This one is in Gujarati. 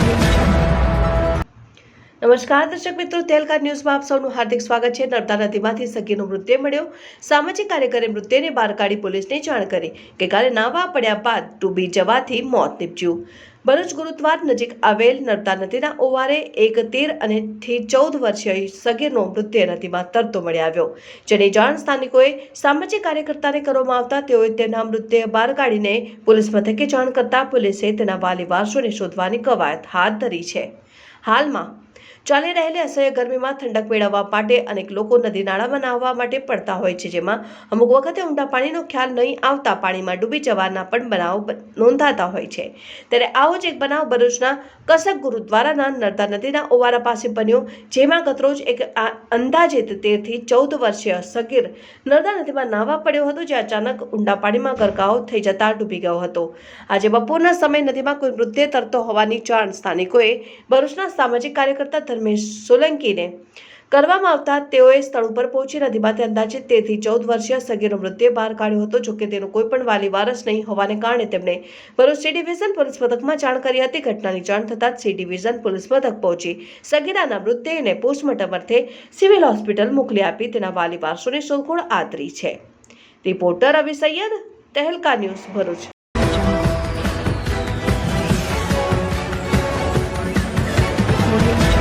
Thank you. નમસ્કાર, દર્શક મિત્રો, તેલકા ન્યૂઝમાં આપ સૌનું હાર્દિક સ્વાગત છે. નર્મદા નદીમાંથી સગીનો મૃતદેહ મળ્યો. સામાજિક કાર્યકરે મૃતદેહને બહાર કાઢી પોલીસને જાણ કરી ગઈકાલે નાવા પડ્યા બાદ ડૂબી જવાથી મોત નીપજ્યું. ભરૂચ ગુરુદ્વાર નજીક આવેલ નર્મદા નદીના ઓવારે એક તેર અને ચૌદ વર્ષીય સગીરનો મૃતદેહ નદીમાં તરતો મળી આવ્યો. જેની જાણ સ્થાનિકોએ સામાજિક કાર્યકર્તાને કરવામાં આવતા તેઓએ તેના મૃતદેહ બહાર કાઢીને પોલીસ મથકે જાણ કરતા પોલીસે તેના વાલી વારસોને શોધવાની કવાયત હાથ ધરી છે. હાલમાં ચાલી રહેલી અસહ્ય ગરમીમાં ઠંડક મેળવવા માટે અનેક લોકો નદી નાળામાં નાહવા માટે પડતા હોય છે, જેમાં અમુક વખતે ઊંડા પાણીનો ખ્યાલ નહીં આવતા પાણીમાં ડૂબી જવાના પણ બનાવ નોંધાતા હોય છે. ત્યારે આવો જ એક બનાવ ભરૂચના કસક ગુરુદ્વારાના નર્મદા નદીના ઓવારા પાસે બન્યો, જેમાં ગતરોજ એક અંદાજિત તેરથી ચૌદ વર્ષીય સગીર નર્મદા નદીમાં નાહવા પડ્યો હતો, જે અચાનક ઊંડા પાણીમાં ગરકાવ થઈ જતા ડૂબી ગયો હતો. આજે બપોરના સમયે નદીમાં કોઈ મૃતદેહ તરતો હોવાની જાણ સ્થાનિકોએ ભરૂચના સામાજિક કાર્યકર્તા ધર્મેશ સોલંકીને કરવામાં આવતા તેઓએ સ્થળ ઉપર પહોંચી નદીમાંથી અંદાજિત તેથી ચૌદ વર્ષીય સગીરનો મૃત્યુ બહાર કાઢ્યો હતો, જોકે તેનો કોઈ પણ વાલી વારસ નહીં હોવાને કારણે તેમણે ભરૂચ સી ડિવિઝન પોલીસ મથકમાં જાણ કરી હતી. ઘટનાની જાણ થતાં સી ડિવિઝન પોલીસ મથક પહોંચી સગીરાના મૃતદેહને પોસ્ટમોર્ટમ અર્થે સિવિલ હોસ્પિટલ મોકલી આપી. તેના વાલી વારસોની શોધખોળ આદરી છે. Reporter Avi Saiyad, Tehelka news, Bharuch. Audio